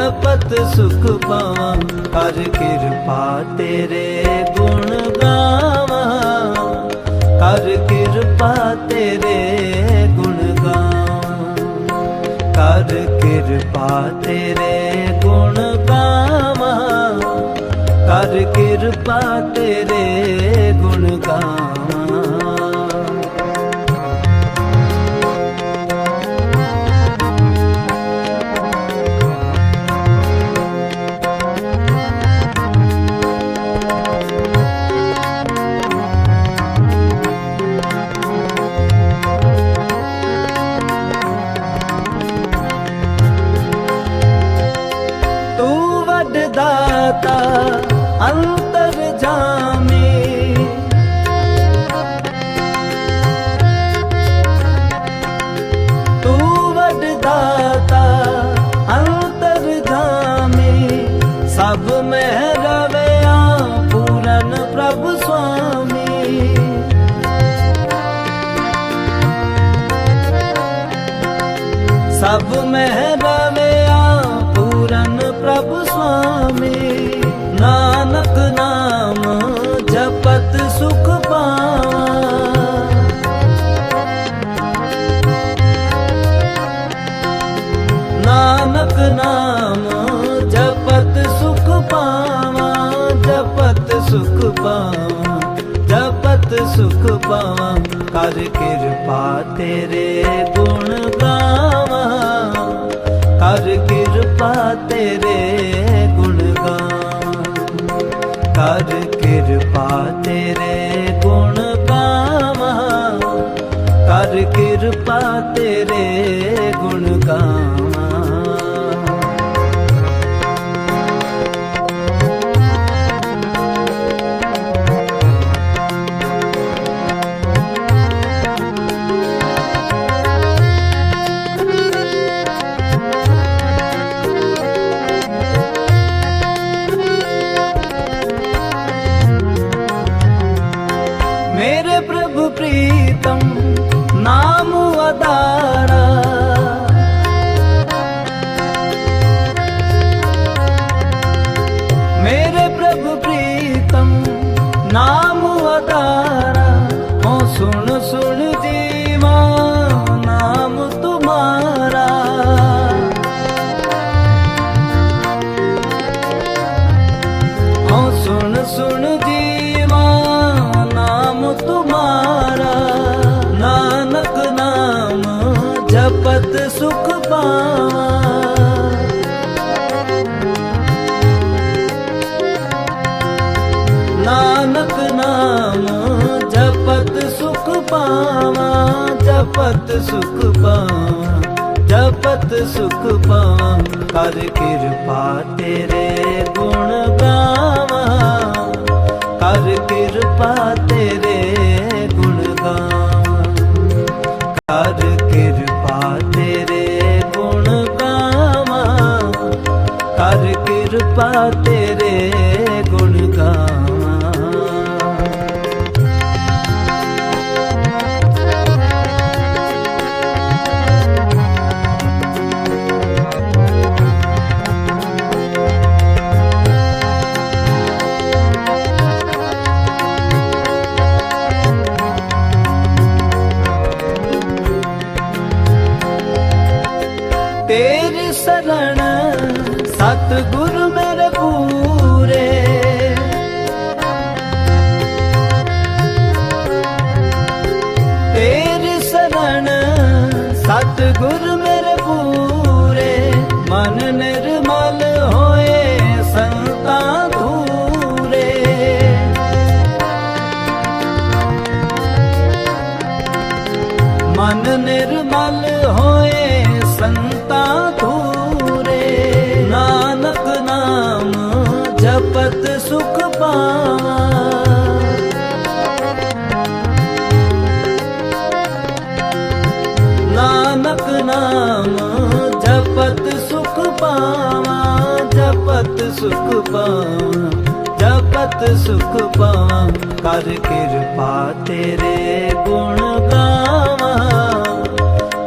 ਜਪਤ ਸੁਖ ਪਾਵਾਂ ਕਰ ਕਿਰਪਾ ਤੇਰੇ ਗੁਣ ਗਾਵਾਂ। ਕਰ ਕਿਰਪਾ ਤੇਰੇ ਗੁਣ ਗਾਵਾਂ। ਕਰ ਕਿਰਪਾ ਤੇਰੇ ਗੁਣ ਗਾਵਾਂ। ਕਰ ਕਿਰਪਾ ਤੇਰੇ ਸਭ ਮਹਿ ਜਪਤ ਸੁਖ ਪਾਵਾਂ, ਕਰ ਕਿਰਪਾ ਤੇਰੇ ਗੁਣ ਗਾਵਾਂ। ਕਰ ਕਿਰਪਾ ਤੇਰੇ ਗੁਣ ਗਾਵਾਂ। ਕਰ ਕਿਰਪਾ ਤੇਰੇ ਗੁਣ ਗਾਵਾਂ। ਕਰ ਕਿਰਪਾ ਤੇਰੇ অনুদিমা ਸੁਖ ਪਾਵਾਂ, ਜਪਤ ਸੁਖ ਪਾਵਾਂ ਕਰ ਕਿਰਪਾ ਤੇਰੇ ਗੁਣ ਗਾਵਾਂ ਕਰ ਕਿਰਪਾ ਤੇਰੇ ਗੁਣ ਗਾਵਾਂ ਕਰ ਕਿਰਪਾ ਤੇਰੇ ਗੁਣ ਗਾਵਾਂ ਕਰ ਕਿਰਪਾ ਤੇਰੇ ਤੇਰੀ ਸਰਣ ਸਤ ਗੁਰ ਜਪਤ ਸੁਖ ਪਾਵਾਂ ਜਪਤ ਸੁਖ ਪਾਵਾਂ, ਕਰ ਕਿਰਪਾ ਤੇਰੇ ਗੁਣ ਗਾਵਾਂ,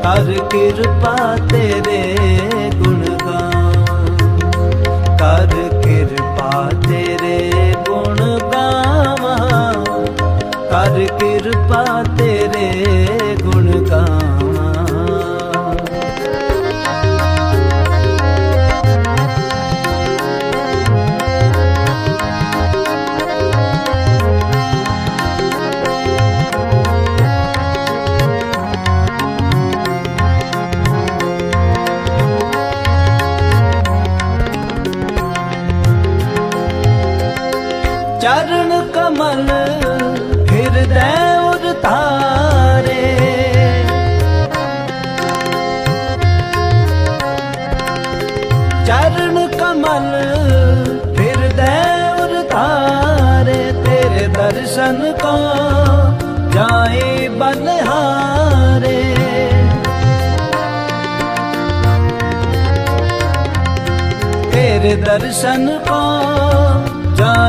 ਕਰ ਕਿਰਪਾ ਤੇਰੇ ਗੁਣ ਗਾਵਾਂ, ਕਰ ਕਿਰਪਾ ਤੇਰੇ ਗੁਣ ਗਾਵਾਂ, ਕਰ ਕਿਰਪਾ ਚਰਨ ਕਮਲ, ਹਿਰਦੈ ਉਰ ਧਾਰੇ। ਚਰਨ ਕਮਲ, ਹਿਰਦੈ ਉਰ ਧਾਰੇ, ਤੇਰੇ ਦਰਸ਼ਨ ਕੋ ਜਾਏ ਬਨਹਾਰੇ ਤੇਰੇ ਦਰਸ਼ਨ ਕੋ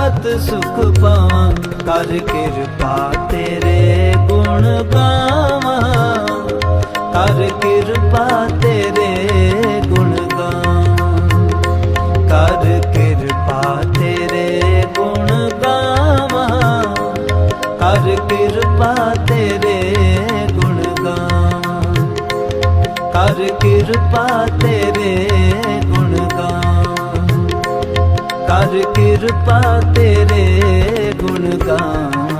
ਜਪਤ ਸੁਖ ਪਾਵਾਂ, ਕਰ ਕਿਰਪਾ ਤੇਰੇ ਗੁਣ ਗਾਵਾਂ। ਕਰ ਕਿਰਪਾ ਤੇਰੇ ਗੁਣ ਗਾਵਾਂ। ਕਰ ਕਿਰਪਾ ਤੇਰੇ ਗੁਣ ਗਾਵਾਂ। ਕਰ ਕਿਰਪਾ ਤੇਰੇ ਗੁਣ ਗਾਵਾਂ। ਕਰ ਕਿਰਪਾ ਤੇਰੇ ਗੁਣ ਕਰ ਕਿਰਪਾ ਤੇਰੇ ਗੁਣ ਗਾਵਾਂ